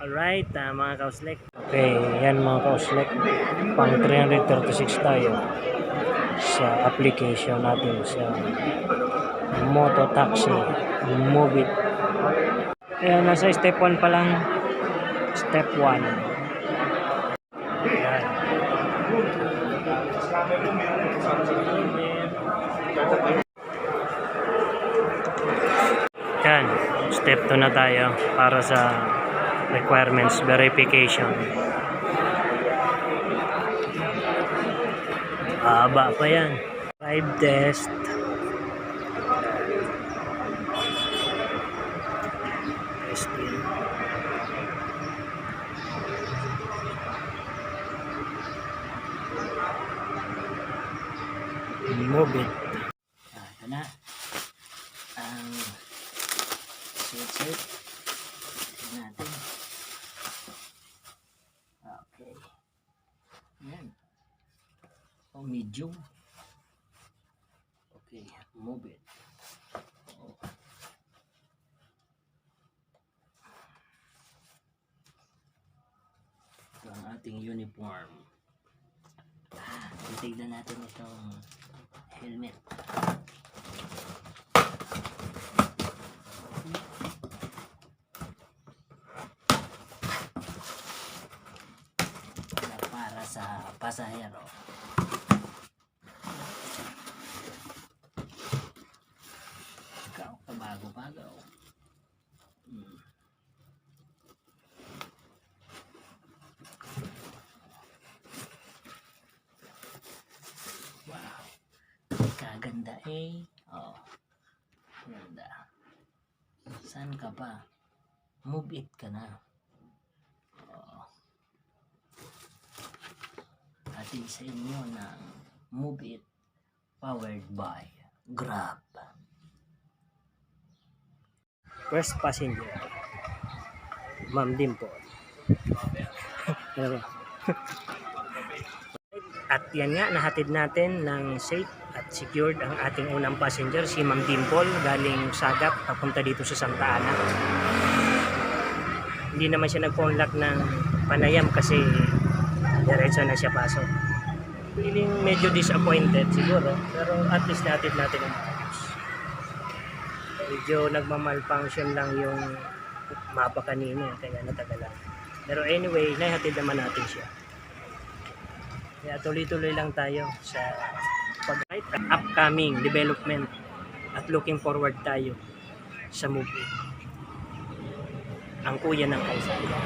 Alright, ah, mga kauslek. Okay, yan mga kauslek. Pang 336 tayo sa application natin sa Moto Taxi Move It. Ayan, nasa step 1 pa lang. Step 1. Ayan. Yan, step 2 na tayo para sa requirements verification. Haba pa yan. Drive test. Testing. Move it. Ah, ito na. Ang sweet. Tignan natin. Okay. Yan. Oh, medium. Okay, move it. Oh. Ito ang ating uniform. Titignan natin itong helmet. para sa pasahero. Kaganda eh. Oh. Ganda. Saan ka pa? Move it ka na. Oh. atin sa inyo ng Move It powered by Grab. First passenger. Ma'am Dimple. At yan nga, nahatid natin ng at secured ang ating unang passenger, si Ma'am Dimple, galing Sagap, papunta dito sa Santa Ana. Hindi naman siya nag-phone lock ng panayam kasi diretso na siya pasok. Feeling medyo disappointed siguro, pero at least natin natin ang. Medyo nagmamalfunction lang yung mapa kanina, kaya natagalan. Pero anyway, nahatid naman natin siya. Kaya tuloy-tuloy lang tayo sa upcoming development at looking forward tayo sa movie. Ang kuya ng kalsada.